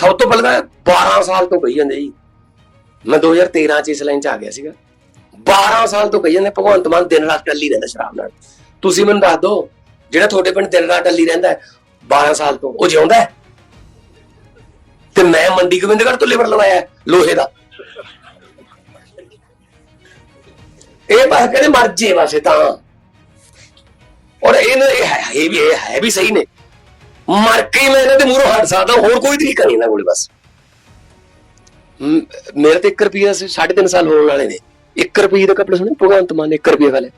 ਸਭ ਤੋਂ ਪਹਿਲਾਂ ਤਾਂ 12 ਸਾਲ ਤੋਂ ਕਹੀ ਜਾਂਦੇ ਜੀ। ਮੈਂ 2013 ਚ ਇਸ ਲਾਈਨ ਚ ਆ ਗਿਆ ਸੀਗਾ। 12 ਸਾਲ ਤੋਂ ਕਹੀ ਜਾਂਦੇ ਭਗਵੰਤ ਮਾਨ ਦਿਨ ਰਾਤ ਟੱਲੀ ਰਹਿੰਦਾ ਸ਼ਰਾਬ ਨਾਲ। ਤੁਸੀਂ ਮੈਨੂੰ ਦੱਸ ਦਿਓ ਜਿਹੜਾ ਤੁਹਾਡੇ ਪਿੰਡ ਦਿਨ ਰਾਤ ਟੱਲੀ ਰਹਿੰਦਾ ਹੈ, 12 ਸਾਲ ਤੋਂ ਉਹ ਜਿਉਂਦਾ ਤੇ ਮੈਂ ਮੰਡੀ ਗੋਬਿੰਦਗੜ੍ਹ ਤੋਂ ਲੇਬਰ ਲਵਾਇਆ ਲੋਹੇ ਦਾ। ਇਹ ਬਸ ਕਹਿੰਦੇ ਮਰ ਜੇ ਬਸ ਤਾਂ। ਔਰ ਇਹਨਾਂ ਇਹ ਹੈ ਇਹ ਵੀ ਇਹ ਹੈ ਵੀ ਸਹੀ ਨੇ। ਮਰ ਕੇ ਮੈਂ ਇਹਨਾਂ ਦੇ ਮੂਹਰੋਂ ਹਟ ਸਕਦਾ, ਹੋਰ ਕੋਈ ਤਰੀਕਾ ਨਹੀਂ ਇਹਨਾਂ ਕੋਲੇ ਬਸ। ਮੇਰੇ ਤੇ 1 ਰੁਪਿਆ ਸੀ 3.5 ਸਾਲ ਹੋਣ ਵਾਲੇ ਨੇ। 1 ਰੁਪਏ ਦਾ ਕੱਪੜਾ ਸੁਣੇ ਭਗਵੰਤ ਮਾਨ 1 ਰੁਪਏ ਵਾਲੇ।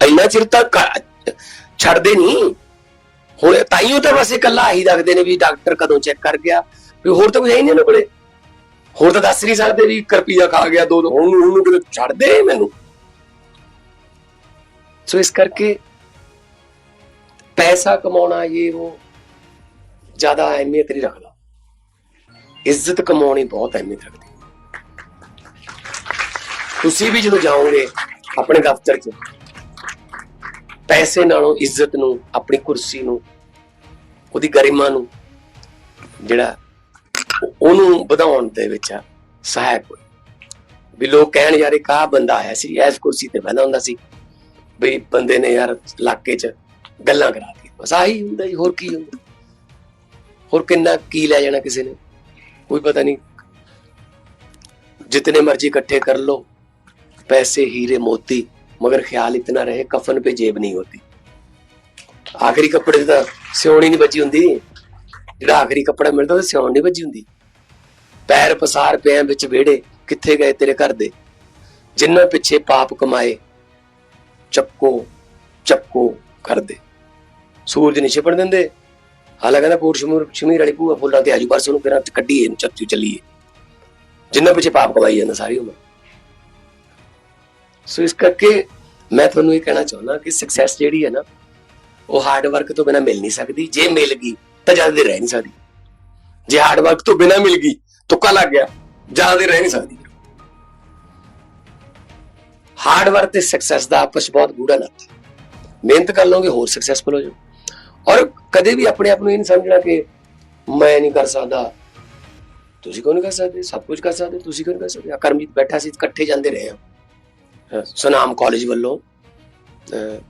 ਇੰਨਾ ਚਿਰ ਤੱਕ ਛੱਡਦੇ ਨਹੀਂ। ਹੁਣ ਤਾਈਓ ਤਾਂ ਬਸ ਇਕੱਲਾ ਹੀ ਰੱਖਦੇ ਨੇ ਵੀ ਡਾਕਟਰ ਕਦੋਂ ਚੈੱਕ ਕਰ ਗਿਆ, ਵੀ ਹੋਰ ਤਾਂ ਕੁਝ ਹੈ ਹੀ ਨਹੀਂ ਇਹਨਾਂ ਕੋਲੇ। ਹੋਰ ਤਾਂ ਦੱਸ ਨਹੀਂ ਸਕਦੇ ਵੀ 1 ਰੁਪਿਆ ਖਾ ਗਿਆ, ਦੋ ਹੁਣ ਉਹਨੂੰ ਕਿਤੇ ਛੱਡਦੇ ਮੈਨੂੰ। ਸੋ ਇਸ ਕਰਕੇ ਪੈਸਾ ਕਮਾਉਣਾ ਇਹ ਉਹ ਜ਼ਿਆਦਾ ਅਹਿਮੀਅਤ ਨਹੀਂ ਰੱਖਦਾ। ਇੱਜ਼ਤ ਕਮਾਉਣੀ ਬਹੁਤ ਅਹਿਮੀਅਤ ਰੱਖਦੀ ਤੁਸੀਂ ਵੀ ਜਦੋਂ ਜਾਓਗੇ ਆਪਣੇ ਦਫ਼ਤਰ 'ਚ, ਪੈਸੇ ਨਾਲੋਂ ਇੱਜ਼ਤ ਨੂੰ, ਆਪਣੀ ਕੁਰਸੀ ਨੂੰ, ਉਹਦੀ ਗਰਿਮਾ ਨੂੰ, ਜਿਹੜਾ ਉਹਨੂੰ ਵਧਾਉਣ ਦੇ ਵਿੱਚ ਸਹਾਇਕ ਹੋਏ। ਵੀ ਲੋਕ ਕਹਿਣ ਯਾਰ ਇਹ ਕਾ ਬੰਦਾ ਆਇਆ ਸੀ ਐਸ ਕੁਰਸੀ ਤੇ ਬੈਠਾ ਹੁੰਦਾ ਸੀ। ਵੀ ਬੰਦੇ ਨੇ ਯਾਰ ਇਲਾਕੇ 'ਚ ਗੱਲਾਂ ਕਰਾ ਕੇ। ਬਸ ਆਹੀ ਹੁੰਦਾ ਜੀ, ਹੋਰ ਕੀ ਹੁੰਦਾ? ਹੋਰ ਕਿੰਨਾ ਕੀ ਲੈ ਜਾਣਾ ਕਿਸੇ ਨੇ? ਕੋਈ ਪਤਾ ਨਹੀਂ। ਜਿੰਨੇ ਮਰਜ਼ੀ ਇਕੱਠੇ ਕਰ ਲੋ ਪੈਸੇ, ਹੀਰੇ, ਮੋਤੀ, ਮਗਰ ਖਿਆਲ ਇਤਨਾ ਰਹੇ, ਕਫਨ ਪੇ ਜੇਬ ਨਹੀਂ ਹੋਤੀ ਆਖਰੀ ਕੱਪੜੇ ਦਾ ਸਿਉਣੀ ਨਹੀਂ ਬਚੀ ਹੁੰਦੀ। ਜਿਹੜਾ ਆਖਰੀ ਕੱਪੜਾ ਮਿਲਦਾ ਉਹ ਸਿਉਣ ਨਹੀਂ ਬਚੀ ਹੁੰਦੀ। ਪੈਰ ਪਸਾਰ ਪਿਆ ਵਿੱਚ ਵਿਹੜੇ, ਕਿੱਥੇ ਗਏ ਤੇਰੇ ਘਰ ਦੇ? ਜਿੰਨਾ ਪਿੱਛੇ ਪਾਪ ਕਮਾਏ, ਚੱਕੋ ਚੱਕੋ ਕਰਦੇ ਸੂਰਜ ਨਹੀਂ ਛਿਪਣ ਦਿੰਦੇ। ਹਾਲਾ ਕਹਿੰਦਾ ਪੂਰ ਸ਼ਮੂਰ ਸ਼ਮੀਰ ਵਾਲੀ ਭੂਆ ਫੁੱਲਾਂ ਤੇ ਆਜੂ ਬਸ ਉਹਨੂੰ ਕਿਹੜਾ ਕੱਢੀਏ, ਇਹਨੂੰ ਚੱਤੂ ਚੱਲੀਏ। ਜਿੰਨਾ ਪਿੱਛੇ ਪਾਪ ਕਮਾਈ ਜਾਂਦਾ ਸਾਰੀ ਉਮਰ। ਸੋ ਇਸ ਕਰਕੇ ਮੈਂ ਤੁਹਾਨੂੰ ਇਹ ਕਹਿਣਾ ਚਾਹੁੰਦਾ ਕਿ ਸਕਸੈਸ ਜਿਹੜੀ ਹੈ ਨਾ, ਉਹ ਹਾਰਡ ਵਰਕ ਤੋਂ ਬਿਨਾ ਮਿਲ ਨਹੀਂ ਸਕਦੀ। ਜੇ ਮਿਲ ਗਈ, ਤਾਂ ਜ਼ਿਆਦਾ ਦੇਰ ਰਹਿ ਨਹੀਂ ਸਕਦੀ। ਜੇ ਹਾਰਡ ਵਰਕ ਤੋਂ ਬਿਨਾ ਮਿਲ ਗਈ, ਤੁੱਕਾ ਲੱਗ ਗਿਆ, ਜ਼ਿਆਦਾ ਦੇਰ ਰਹਿ ਨਹੀਂ ਸਕਦੀ। ਹਾਰਡ ਵਰਕ ਤੇ ਸਕਸੈਸ ਦਾ ਆਪਸ 'ਚ ਬਹੁਤ ਗੂੜਾ ਨਾਤਾ। ਮਿਹਨਤ ਕਰ ਲਓਗੇ, ਹੋਰ ਸਕਸੈਸਫੁਲ ਹੋ ਜਾਓ ਔਰ ਕਦੇ ਵੀ ਆਪਣੇ ਆਪ ਨੂੰ ਇਹ ਨਹੀਂ ਸਮਝਣਾ ਕਿ ਮੈਂ ਨਹੀਂ ਕਰ ਸਕਦਾ। ਤੁਸੀਂ ਕਿਉਂ ਨਹੀਂ ਕਰ ਸਕਦੇ? ਸਭ ਕੁਝ ਕਰ ਸਕਦੇ। ਤੁਸੀਂ ਕਿਉਂ ਨਹੀਂ ਕਰ ਸਕਦੇ? ਆਹ ਕਰਮਜੀਤ ਬੈਠਾ ਸੀ ਇਕੱਠੇ ਜਾਂਦੇ ਰਹੇ ਹਾਂ। ਸੁਨਾਮ ਕਾਲਜ ਵੱਲੋਂ ਅਹ,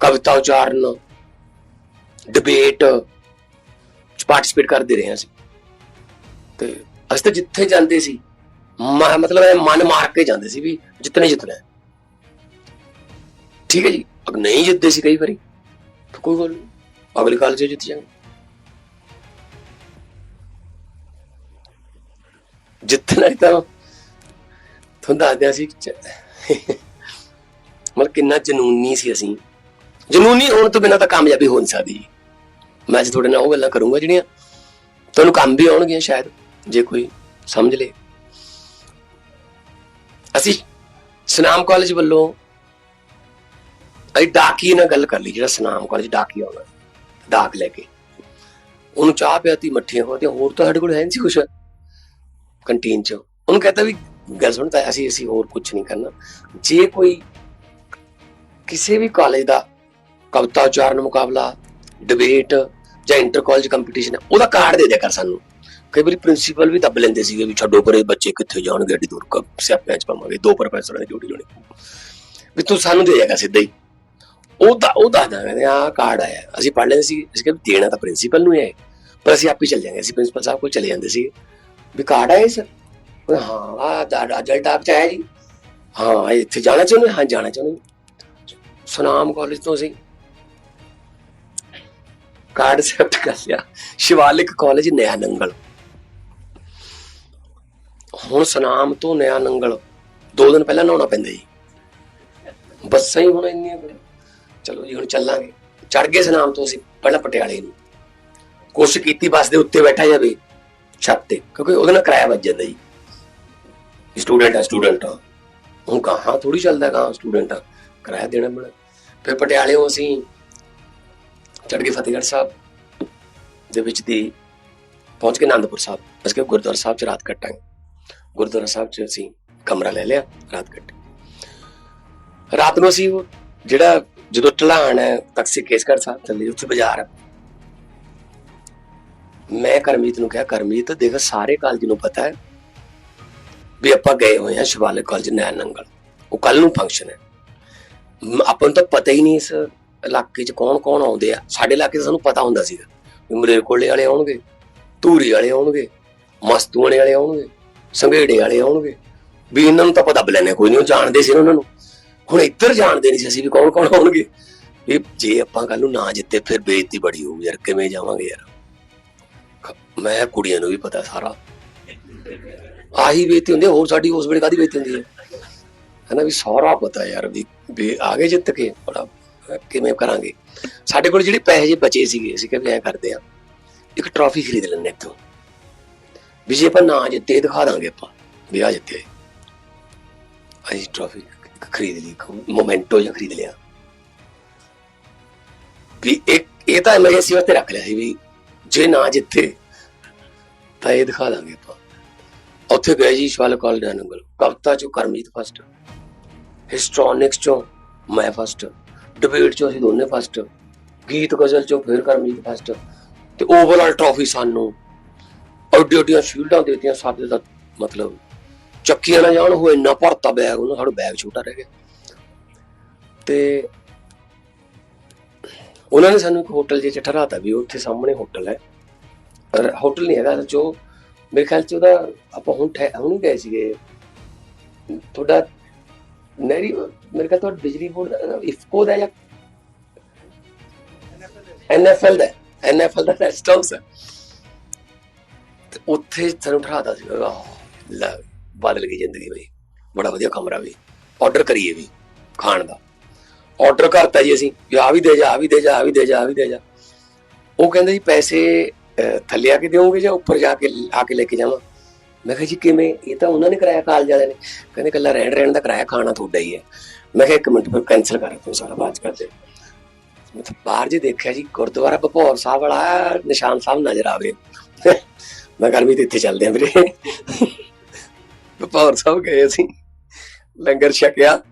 ਕਵਿਤਾ ਉਚਾਰਨ ਡਿਬੇਟ ਚ ਪਾਰਟਿਸਿਪੇਟ ਕਰਦੇ ਰਹੇ ਹਾਂ ਅਸੀਂ। ਤੇ ਅਸੀਂ ਤਾਂ ਜਿੱਥੇ ਜਾਂਦੇ ਸੀ ਮ- ਮਤਲਬ ਮਨ ਮਾਰ ਕੇ ਜਾਂਦੇ ਸੀ ਵੀ ਜਿੱਤਨੇ ਜਿੱਤਣਾ ਠੀਕ ਹੈ ਜੀ? ਅਗ ਨਹੀਂ ਜਿੱਤਦੇ ਸੀ ਕਈ ਵਾਰੀ ਤਾਂ ਕੋਈ ਗੱਲ ਨਹੀਂ ਅਗਲੀ ਕਾਲਜ ਜਿੱਤ ਜਾਣਗੇ ਜਿੱਤਣਾ ਤਾਂ ਤੁਹਾਨੂੰ ਦੱਸਦਿਆਂ ਸੀ ਮਤਲਬ ਕਿੰਨਾ ਜਨੂਨੀ ਸੀ ਅਸੀਂ ਜਨੂਨੀ ਹੋਣ ਤੋਂ ਬਿਨਾਂ ਤਾਂ ਕਾਮਯਾਬੀ ਹੋ ਨਹੀਂ ਸਕਦੀ ਮੈਂ ਅੱਜ ਤੁਹਾਡੇ ਨਾਲ ਉਹ ਗੱਲਾਂ ਕਰੂੰਗਾ ਜਿਹੜੀਆਂ ਤੁਹਾਨੂੰ ਕੰਮ ਵੀ ਆਉਣਗੀਆਂ ਸ਼ਾਇਦ ਜੇ ਕੋਈ ਸਮਝ ਲੇ ਅਸੀਂ ਸਨਾਮ ਕਾਲਜ ਵੱਲੋਂ ਅਸੀਂ ਡਾਕੀ ਨਾਲ ਗੱਲ ਕਰ ਲਈ ਜਿਹੜਾ ਸਨਾਮ ਕਾਲਜ ਡਾਕੀ ਆਉਣਾ ਡਾਕ ਲੈ ਕੇ। ਉਹਨੂੰ ਚਾਹ ਪਿਆਤੀ, ਮੱਠੀਆਂ ਹੋਤੀਆਂ ਹੋਰ ਤਾਂ ਸਾਡੇ ਕੋਲ ਹੈ ਨਹੀਂ ਸੀ ਕੁਛ ਕੰਟੀਨ ਚ। ਉਹਨੂੰ ਕਹਤਾ ਵੀ, ਗੱਲ ਸੁਣ ਤਾਂ ਅਸੀਂ ਅਸੀਂ ਹੋਰ ਕੁਝ ਨਹੀਂ ਕਰਨਾ। ਜੇ ਕੋਈ ਕਿਸੇ ਵੀ ਕਾਲਜ ਦਾ ਕਵਿਤਾ ਉਚਾਰਨ ਮੁਕਾਬਲਾ ਡਿਬੇਟ ਜਾਂ ਇੰਟਰ ਕਾਲਜ ਕੰਪੀਟੀਸ਼ਨ ਹੈ, ਉਹਦਾ ਕਾਰਡ ਦੇ ਦਿਆ ਕਰ ਸਾਨੂੰ। ਕਈ ਵਾਰੀ ਪ੍ਰਿੰਸੀਪਲ ਵੀ ਦੱਬ ਲੈਂਦੇ ਸੀਗੇ ਵੀ ਛੱਡੋ ਪਰੇ, ਬੱਚੇ ਕਿੱਥੇ ਜਾਣਗੇ ਏਡੀ ਦੂਰ ਕ ਸਿਆਪਿਆਂ ਚ ਪਾਵਾਂਗੇ, ਦੋ ਪ੍ਰੋਫੈਸਰਾਂ ਦੀ ਡਿਊਟੀ ਲਾਉਣੀ ਵੀ ਤੂੰ ਸਾਨੂੰ ਦੇ ਜਾਏਗਾ ਸਿੱਧਾ ਹੀ। ਉਹ ਤਾਂ ਉਹ ਦੱਸਦਾ ਕਹਿੰਦੇ ਆ ਕਾਰਡ ਆਇਆ। ਅਸੀਂ ਪੜ੍ਹ ਲੈਂਦੇ ਸੀ ਅਸੀਂ ਕਹਿੰਦੇ ਦੇਣਾ ਤਾਂ ਪ੍ਰਿੰਸੀਪਲ ਨੂੰ ਹੈ ਪਰ ਅਸੀਂ ਆਪੇ ਚੱਲ ਜਾਂਗੇ ਅਸੀਂ ਪ੍ਰਿੰਸੀਪਲ ਸਾਹਿਬ ਕੋਲ ਚਲੇ ਜਾਂਦੇ ਸੀ ਵੀ ਕਾਰਡ ਆਇਆ ਸਰ ਹਾਂ ਆ ਦਾ ਰਿਜ਼ਲਟ ਆਪ ਚ ਜੀ। ਹਾਂ ਇੱਥੇ ਜਾਣਾ ਚਾਹੁੰਦੇ ਹਾਂ? ਜਾਣਾ ਚਾਹੁੰਦੇ ਸੁਨਾਮ ਕਾਲਜ ਤੋਂ ਅਸੀਂ ਕਾਰਡ ਸੈਪਟ ਕਰ ਲਿਆ। ਸ਼ਿਵਾਲਿਕ ਕਾਲਜ ਨਿਆ ਨੰਗਲ। ਹੁਣ ਸੁਨਾਮ ਤੋਂ ਨਿਆ ਨੰਗਲ। ਦੋ ਦਿਨ ਪਹਿਲਾਂ ਨਹਾਉਣਾ ਪੈਂਦਾ ਜੀ। ਬੱਸਾਂ ਹੀ ਹੁਣ ਇੰਨੀਆਂ ਚਲੋ ਜੀ, ਹੁਣ ਚੱਲਾਂਗੇ। ਚੜ ਗਏ ਸਨਾਮ ਤੋਂ ਅਸੀਂ, ਪਹਿਲਾਂ ਪਟਿਆਲੇ ਨੂੰ। ਕੋਸ਼ਿਸ਼ ਕੀਤੀ ਬੱਸ ਦੇ ਉੱਤੇ ਬੈਠਾ ਜਾਵੇ, ਛੱਤ ਤੇ, ਕਿਉਂਕਿ ਉਹਦੇ ਨਾਲ ਕਿਰਾਇਆ ਵੱਜ ਜਾਂਦਾ ਜੀ। ਸਟੂਡੈਂਟ ਆ ਸਟੂਡੈਂਟ ਆ। ਹੁਣ ਕਹਾਂ ਥੋੜੀ ਚੱਲਦਾ ਕਹਾਂ ਸਟੂਡੈਂਟ ਆ। ਕਿਰਾਇਆ ਦੇਣਾ ਪੈਣਾ। ਫਿਰ ਪਟਿਆਲੇੋਂ ਅਸੀਂ ਚੜ ਗਏ ਫਤਿਹਗੜ੍ਹ ਸਾਹਿਬ, ਦੇ ਵਿੱਚ ਦੀ ਪਹੁੰਚ ਕੇ ਆਨੰਦਪੁਰ ਸਾਹਿਬ। ਬਸ ਕੇ ਗੁਰਦੁਆਰਾ ਸਾਹਿਬ ਚ ਰਾਤ ਕੱਟਾਂਗੇ। ਗੁਰਦੁਆਰਾ ਸਾਹਿਬ ਚ ਅਸੀਂ ਕਮਰਾ ਲੈ ਲਿਆ, ਰਾਤ ਕੱਟੀ। ਰਾਤ ਨੂੰ ਅਸੀਂ ਉਹ ਜਿਹੜਾ ਜਦੋਂ ਢਲਾਣ ਹੈ, ਤਖਤੀ ਕੇਸਗੜ੍ਹ ਸਾਹਿਬ ਚੱਲੇ, ਉੱਥੇ ਬਾਜ਼ਾਰ ਹੈ। ਮੈਂ ਕਰਮੀਤ ਨੂੰ ਕਿਹਾ ਕਰਮੀਤ ਦੇਖ, ਸਾਰੇ ਕਾਲਜ ਨੂੰ ਪਤਾ ਹੈ ਵੀ ਆਪਾਂ ਗਏ ਹੋਏ ਆ ਸ਼ਿਵਾਲਿਕ ਕਾਲਜ, ਨੈਣ ਨੰਗਲ। ਉਹ ਕੱਲ ਨੂੰ ਫੰਕਸ਼ਨ ਹੈ। ਮ- ਆਪਾਂ ਨੂੰ ਤਾਂ ਪਤਾ ਹੀ ਨਹੀਂ ਇਸ ਇਲਾਕੇ 'ਚ ਕੌਣ ਕੌਣ ਆਉਂਦੇ ਆ। ਸਾਡੇ ਇਲਾਕੇ 'ਚ ਸਾਨੂੰ ਪਤਾ ਹੁੰਦਾ ਸੀਗਾ ਵੀ ਮਲੇਰਕੋਟਲੇ ਵਾਲੇ ਆਉਣਗੇ, ਧੂਰੀ ਵਾਲੇ ਆਉਣਗੇ, ਮਸਤੂਆਣੇ ਵਾਲੇ ਆਉਣਗੇ, ਸੰਘੇੜੇ ਵਾਲੇ ਆਉਣਗੇ। ਵੀ ਇਹਨਾਂ ਨੂੰ ਤਾਂ ਆਪਾਂ ਪਤਾ ਬਲੈਨੇ ਕੋਈ ਨਹੀਂ, ਉਹ ਜਾਣਦੇ ਸੀ ਉਹਨਾਂ ਨੂੰ। ਹੁਣ ਇੱਧਰ ਜਾਣਦੇ ਨਹੀਂ ਸੀ ਅਸੀਂ ਵੀ ਕੌਣ ਕੌਣ ਆਉਣਗੇ ਵੀ ਜੇ ਆਪਾਂ ਕੱਲ ਨੂੰ ਨਾ ਜਿੱਤੇ, ਫਿਰ ਬੇਇੱਜ਼ਤੀ ਬੜੀ ਹੋਊ ਯਾਰ, ਕਿਵੇਂ ਜਾਵਾਂਗੇ ਯਾਰ? ਮੈਂ ਕੁੜੀਆਂ ਨੂੰ ਵੀ ਪਤਾ ਸਾਰਾ। ਆਹੀ ਬੇਇੱਜ਼ਤੀ ਹੁੰਦੀ ਹੋਰ ਸਾਡੀ ਉਸ ਵੇਲੇ ਕਾਦੀ ਬੇਇੱਜ਼ਤੀ ਹੁੰਦੀ ਹੈ ਹਨਾ ਵੀ ਸਾਰਾ ਪਤਾ ਯਾਰ ਵੀ ਵੀ ਆਗੇ ਜਿੱਤ ਕੇ, ਬੜਾ ਕਿਵੇਂ ਕਰਾਂਗੇ? ਸਾਡੇ ਕੋਲ ਜਿਹੜੇ ਪੈਸੇ ਜੇ ਬਚੇ ਸੀਗੇ, ਅਸੀਂ ਕਹਿੰਦੇ ਵੀ ਐ ਕਰਦੇ ਆ, ਇੱਕ ਟਰਾਫੀ ਖਰੀਦ ਲੈਣੇ ਇੱਥੋਂ। ਵੀ ਜੇ ਆਪਾਂ ਨਾ ਜਿੱਤੇ ਦਿਖਾ ਦਾਂਗੇ ਆਪਾਂ, ਵੀ ਆ ਜਿੱਤੇ। ਅਸੀਂ ਟਰਾਫੀ ਖਰੀਦ ਲਈ ਮੋਮੈਂਟੋ ਜਾਂ ਖਰੀਦ ਲਿਆ। ਵੀ ਇੱਕ ਇਹ ਤਾਂ ਐਮਰਜੈਂਸੀ ਵਾਸਤੇ ਰੱਖ ਲਿਆ ਸੀ ਵੀ ਜੇ ਨਾ ਜਿੱਥੇ, ਤਾਂ ਇਹ ਦਿਖਾ ਦਾਂਗੇ ਆਪਾਂ। ਉੱਥੇ ਗਏ ਜੀ ਸ਼ਵਾਲ ਕਾਲਜ ਨੰਗਲ ਕਵਿਤਾ ਚੋਂ ਕਰਮਜੀਤ ਫਸਟ ਹਿਸਟ੍ਰੋਨਿਕਸ ਚੋਂ ਮੈਂ ਫਸਟ ਡਿਬੇਟ ਚੋਂ ਅਸੀਂ ਦੋਨੇ ਫਸਟ ਗੀਤ ਗਜ਼ਲ ਚੋਂ ਫਿਰ ਕਰਮਜੀਤ ਫਸਟ ਤੇ ਓਵਰਆਲ ਟਰਾਫੀ ਸਾਨੂੰ ਔਡੀ ਔਡੀਆਂ ਸ਼ੀਲਡਾਂ ਦੇਤੀਆਂ, ਸਾਡੇ ਦਾ ਮਤਲਬ ਚੱਕੀਆਂ ਨਾ ਜਾਣ ਹੋਏ ਨਾ ਭਰਤਾ ਬੈਗ ਉਹਨਾਂ ਸਾਡਾ ਬੈਗ ਛੋਟਾ ਰਹਿ ਗਿਆ। ਤੇ ਉਹਨਾਂ ਨੇ ਸਾਨੂੰ ਇੱਕ ਹੋਟਲ ਜੇ ਠਹਿਰਾਤਾ ਵੀ, ਉੱਥੇ ਸਾਹਮਣੇ ਹੋਟਲ ਹੈ। ਹੋਟਲ ਨਹੀਂ ਹੈਗਾ ਜੋ ਮੇਰੇ ਖਿਆਲ ਚ ਉਹਦਾ ਆਪਾਂ ਹੁਣ ਹੁਣ ਗਏ ਸੀਗੇ। ਤੁਹਾਡਾ ਨਹਿਰੀ, ਮੇਰੇ ਖਿਆਲ ਤੁਹਾਡਾ ਬਿਜਲੀ ਬੋਰਡ ਦਾ ਇਫਕੋ ਦਾ ਜਾਂ ਐਨਐਫਐਲ ਦਾ ਐਨਐਫਐਲ ਦਾ ਰੈਸਟ ਹਾਊਸ ਹੈ। ਉੱਥੇ ਸਾਨੂੰ ਠਹਿਰਾਤਾ ਸੀ ਲੈ। ਬਦਲ ਗਈ ਜ਼ਿੰਦਗੀ ਬਈ? ਬੜਾ ਵਧੀਆ ਕਮਰਾ ਵੀ ਆਰਡਰ ਕਰੀਏ ਵੀ ਖਾਣ ਦਾ। ਆਰਡਰ ਕਰਤਾ ਜੀ ਅਸੀਂ, ਵੀ ਆ ਵੀ ਦੇ ਜਾ ਆ ਵੀ ਦੇ ਜਾ ਆ ਵੀ ਦੇ ਜਾ ਆ ਵੀ ਦੇ ਜਾ। ਉਹ ਕਹਿੰਦੇ ਜੀ ਪੈਸੇ ਥੱਲੇ ਆ ਕੇ ਦਿਓਗੇ ਜਾਂ ਉੱਪਰ ਜਾ ਕੇ, ਆ ਕੇ ਲੈ ਕੇ ਜਾਵਾਂ? ਮੈਂ ਕਿਹਾ ਜੀ ਕਿਵੇਂ? ਇਹ ਤਾਂ ਉਹਨਾਂ ਨੇ ਕਰਾਇਆ, ਕਾਲਜ ਵਾਲਿਆਂ ਨੇ। ਕਹਿੰਦੇ ਕੱਲਾ ਰਹਿਣ ਰਹਿਣ ਦਾ ਕਰਾਇਆ, ਖਾਣਾ ਤੁਹਾਡਾ ਹੀ ਹੈ। ਮੈਂ ਕਿਹਾ ਇੱਕ ਮਿੰਟ, ਫਿਰ ਕੈਨਸਲ ਕਰ ਤੂੰ ਸਾਰਾ ਬਾਅਦ ਕਰਦੇ ਮਤਲਬ ਬਾਹਰ ਜੇ ਦੇਖਿਆ ਜੀ, ਗੁਰਦੁਆਰਾ ਭਪੌਰ ਸਾਹਿਬ ਵਾਲਾ, ਨਿਸ਼ਾਨ ਸਾਹਿਬ ਨਜ਼ਰ ਆਵੇ। ਮੈਂ ਕਰ ਵੀ ਇੱਥੇ ਚੱਲਦੇ ਆਂ ਵੀਰੇ। ਭਪੌਰ ਸਾਹਿਬ ਗਏ ਅਸੀਂ। ਲੰਗਰ ਛਕਿਆ।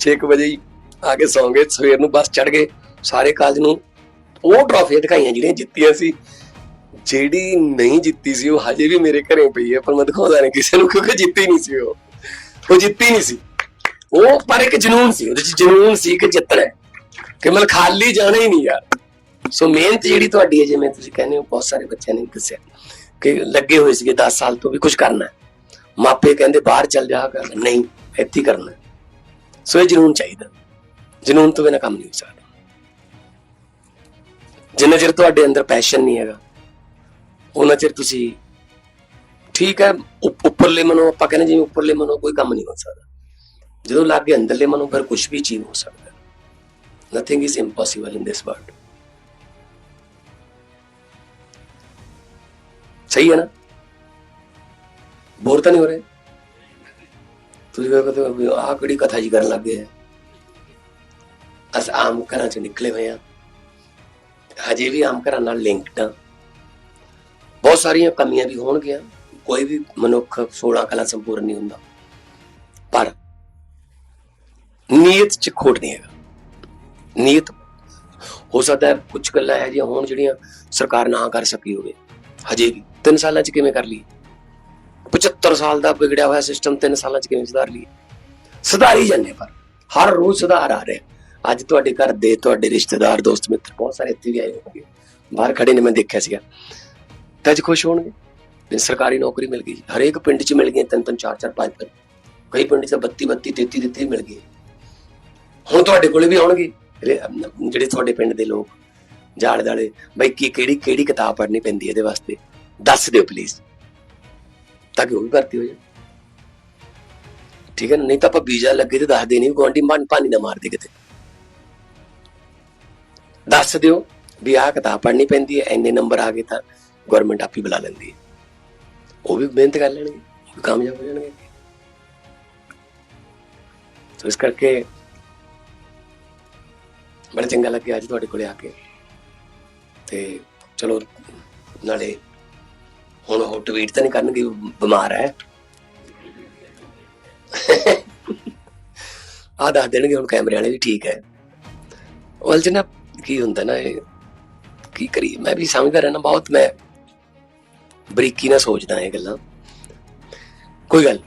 6 ਵਜੇ ਹੀ ਆ ਕੇ ਸੌਂ ਗਏ। ਸਵੇਰ ਨੂੰ ਬੱਸ ਚੜ ਗਏ। ਸਾਰੇ ਕਾਲਜ ਨੂੰ ਉਹ ਟਰਾਫੀਆਂ ਦਿਖਾਈਆਂ ਜਿਹੜੀਆਂ ਜਿੱਤੀਆਂ ਸੀ। ਜਿਹੜੀ ਨਹੀਂ ਜਿੱਤੀ ਸੀ, ਉਹ ਹਜੇ ਵੀ ਮੇਰੇ ਘਰੇ ਪਈ ਹੈ, ਪਰ ਮੈਂ ਦਿਖਾਉਂਦਾ ਨਹੀਂ ਕਿਸੇ ਨੂੰ, ਕਿਉਂਕਿ ਜਿੱਤੀ ਨਹੀਂ ਸੀ ਉਹ। ਉਹ ਜਿੱਤੀ ਨਹੀਂ ਸੀ। ਉਹ ਪਰ ਇੱਕ ਜਨੂਨ ਸੀ, ਉਹਦੇ ਚ ਜਨੂਨ ਸੀ ਕਿ ਜਿੱਤਣਾ ਕਿ ਮਤਲਬ ਖਾਲੀ ਜਾਣਾ ਹੀ ਨਹੀਂ ਯਾਰ। ਸੋ ਮਿਹਨਤ ਜਿਹੜੀ ਤੁਹਾਡੀ ਹੈ, ਜਿਵੇਂ ਤੁਸੀਂ ਕਹਿੰਦੇ ਹੋ, ਬਹੁਤ ਸਾਰੇ ਬੱਚਿਆਂ ਨੇ ਦੱਸਿਆ। ਕਿ ਲੱਗੇ ਹੋਏ ਸੀਗੇ 10 ਸਾਲ ਤੋਂ ਵੀ ਕੁਝ ਕਰਨਾ ਮਾਪੇ ਕਹਿੰਦੇ ਬਾਹਰ ਚੱਲ ਜਾ ਕਰ, ਨਹੀਂ, ਇੱਥੇ ਕਰਨਾ। ਸੋ ਇਹ ਜਨੂਨ ਚਾਹੀਦਾ। ਜਨੂਨ ਤੋਂ ਬਿਨਾਂ ਕੰਮ ਨਹੀਂ ਹੋ ਸਕਦਾ। ਜਿੰਨਾ ਚਿਰ ਤੁਹਾਡੇ ਅੰਦਰ ਪੈਸ਼ਨ ਨਹੀਂ ਹੈਗਾ, ਉਹਨਾਂ ਚਿਰ ਤੁਸੀਂ ਠੀਕ ਹੈ ਉੱਪਰਲੇ ਮਨੋਂ, ਆਪਾਂ ਕਹਿੰਦੇ ਜਿਵੇਂ ਉੱਪਰਲੇ ਮਨੋਂ ਕੋਈ ਕੰਮ ਨਹੀਂ ਹੋ ਸਕਦਾ। ਜਦੋਂ ਲੱਗ ਗਿਆ ਅੰਦਰਲੇ ਮਨੋਂ ਫਿਰ ਕੁਝ ਵੀ ਚੀਜ਼ ਹੋ ਸਕਦਾ। Nothing is impossible in this world ਸਹੀ ਹੈ ਨਾ? ਬੋਰ ਤਾਂ ਨਹੀਂ ਹੋ ਰਹੇ ਤੁਸੀਂ ਕਹਿੰਦੇ ਹੋ ਆਹ ਕਿਹੜੀ ਕਥਾ ਜੀ ਕਰਨ ਲੱਗ ਗਏ ਅਸ ਆਮ ਘਰਾਂ ਚ ਨਿਕਲੇ ਹੋਏ ਆ ਹਜੇ ਵੀ ਆਮ ਘਰਾਂ ਨਾਲ ਲਿੰਕਡ ਆ ਬਹੁਤ ਸਾਰੀਆਂ ਕਮੀਆਂ ਵੀ ਹੋਣਗੀਆਂ ਕੋਈ ਵੀ ਮਨੁੱਖ 16 ਕਲਾ ਸੰਪੂਰਨ ਨਹੀਂ ਹੁੰਦਾ ਪਰ ਨੀਅਤ ਚ ਖੋਟ ਨਹੀਂ ਹੈਗਾ ਨੀਅਤ ਹੋ ਸਕਦਾ ਹੈ ਕੁਝ ਗੱਲਾਂ ਹੈ ਜਿਹੀਆਂ ਹੋਣ ਜਿਹੜੀਆਂ ਸਰਕਾਰ ਨਾ ਕਰ ਸਕੀ ਹੋਵੇ ਹਜੇ ਵੀ 3 ਸਾਲਾਂ ਚ ਕਿਵੇਂ ਕਰ ਲਈ 75 ਸਾਲ ਦਾ ਵਿਗੜਿਆ ਹੋਇਆ ਸਿਸਟਮ 3 ਸਾਲਾਂ ਚ ਕਿਵੇਂ ਸੁਧਾਰ ਲਈ ਸੁਧਾਰੀ ਜਾਂਦੇ ਪਰ, ਹਰ ਰੋਜ਼ ਸੁਧਾਰ ਆ ਰਿਹਾ। ਅੱਜ ਤੁਹਾਡੇ ਘਰ ਦੇ, ਤੁਹਾਡੇ ਰਿਸ਼ਤੇਦਾਰ, ਦੋਸਤ, ਮਿੱਤਰ ਬਹੁਤ ਸਾਰੇ ਇੱਥੇ ਵੀ ਆਏ ਹੋਣਗੇ। ਬਾਹਰ ਖੜੇ ਨੇ, ਮੈਂ ਦੇਖਿਆ ਸੀਗਾ। ਤਾਂ ਅੱਜ ਖੁਸ਼ ਹੋਣਗੇ? ਵੀ ਸਰਕਾਰੀ ਨੌਕਰੀ ਮਿਲ ਗਈ। ਹਰੇਕ ਪਿੰਡ 'ਚ ਮਿਲ ਗਈਆਂ ਤਿੰਨ ਤਿੰਨ, ਚਾਰ ਚਾਰ, ਪੰਜ ਪੰਜ ਕਈ ਪਿੰਡ 'ਚ 32 32 33 33 ਮਿਲ ਗਈ। ਹੁਣ ਤੁਹਾਡੇ ਕੋਲੇ ਵੀ ਆਉਣਗੇ? ਜਿਹੜੇ ਤੁਹਾਡੇ ਪਿੰਡ ਦੇ ਲੋਕ ਜਾਲੇ ਦਾਲੇ ਬਈ ਕੀ, ਕਿਹੜੀ ਕਿਹੜੀ ਕਿਤਾਬ ਪੜ੍ਹਨੀ ਪੈਂਦੀ ਹੈ ਇਹਦੇ ਵਾਸਤੇ? ਦੱਸ ਦਿਓ ਪਲੀਜ਼ ਤਾਂ ਕਿ ਉਹ ਵੀ ਭਰਤੀ ਹੋ ਜਾਵੇ ਠੀਕ ਹੈ ਨਹੀਂ ਤਾਂ ਆਪਾਂ ਵੀਜ਼ਾ ਲੱਗੇ ਤੇ ਦੱਸ ਦੇਣੀ ਗਵਾਂਢੀ ਮਨ ਪਾਣੀ ਨਾ ਮਾਰ ਦੇ ਕਿਤੇ। ਦੱਸ ਦਿਓ ਵੀ ਆਹ ਕਿਤਾਬ ਪੜ੍ਹਨੀ ਪੈਂਦੀ ਹੈ, ਇੰਨੇ ਨੰਬਰ ਆ ਗਏ ਤਾਂ ਗਵਰਨਮੈਂਟ ਆਪ ਹੀ ਬੁਲਾ ਲੈਂਦੀ ਹੈ। ਉਹ ਵੀ ਮਿਹਨਤ ਕਰ ਲੈਣਗੇ ਉਹ ਵੀ ਕਾਮਯਾਬ ਹੋ ਜਾਣਗੇ। ਸੋ ਇਸ ਕਰਕੇ ਬੜਾ ਚੰਗਾ ਲੱਗਿਆ ਅੱਜ ਤੁਹਾਡੇ ਕੋਲੇ ਆ ਕੇ। ਤੇ ਚਲੋ, ਨਾਲੇ ਹੁਣ ਉਹ ਟਵੀਟ ਤਾਂ ਨਹੀਂ ਕਰਨਗੇ ਬਿਮਾਰ ਹੈ। ਆ ਦੱਸ ਦੇਣਗੇ ਹੁਣ ਕੈਮਰੇ ਵਾਲੇ ਵੀ ਠੀਕ ਹੈ। ਉਹ ਅਲਜਨਾ, ਕੀ ਹੁੰਦਾ ਨਾ ਇਹ? ਕੀ ਕਰੀਏ? ਮੈਂ ਵੀ ਸਮਝਦਾ ਰਹਿਣਾ ਬਹੁਤ ਮੈਂ ਬਰੀਕੀ ਨਾਲ ਸੋਚਦਾ ਇਹ ਗੱਲਾਂ। ਕੋਈ ਗੱਲ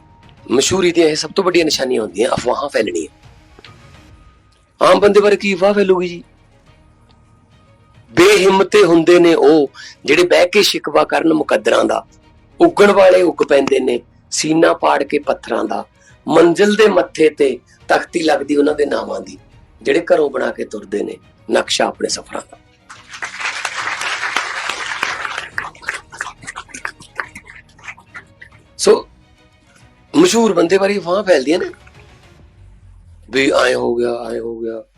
ਮਸ਼ਹੂਰੀ ਦੀਆਂ ਇਹ ਸਭ ਤੋਂ ਵੱਡੀਆਂ ਨਿਸ਼ਾਨੀਆਂ ਹੁੰਦੀਆਂ, ਅਫਵਾਹਾਂ ਫੈਲਣੀਆਂ। ਆਮ ਬੰਦੇ ਬਾਰੇ ਕੀ ਅਫਵਾਹ ਫੈਲੂਗੀ ਜੀ? ਬੇਹਿੰਮਤੇ ਹੁੰਦੇ ਨੇ ਉਹ, ਜਿਹੜੇ ਬਹਿ ਕੇ ਸ਼ਿਕਵਾ ਕਰਨ ਮੁਕੱਦਰਾਂ ਦਾ। ਉੱਗਣ ਵਾਲੇ ਉੱਗ ਪੈਂਦੇ ਨੇ, ਸੀਨਾ ਪਾੜ ਕੇ ਪੱਥਰਾਂ ਦਾ। ਮੰਜ਼ਿਲ ਦੇ ਮੱਥੇ ਤੇ ਤਖਤੀ ਲੱਗਦੀ ਉਹਨਾਂ ਦੇ ਨਾਵਾਂ ਦੀ, ਜਿਹੜੇ ਘਰੋਂ ਬਣਾ ਕੇ ਤੁਰਦੇ ਨੇ, ਨਕਸ਼ਾ ਆਪਣੇ ਸਫ਼ਰਾਂ ਦਾ। ਸੋ, ਮਸ਼ਹੂਰ ਬੰਦੇ ਬਾਰੇ ਅਫਵਾਹਾਂ ਫੈਲਦੀਆਂ ਨੇ। ਵੀ ਆਏ ਹੋ ਗਿਆ ਐ ਹੋ ਗਿਆ।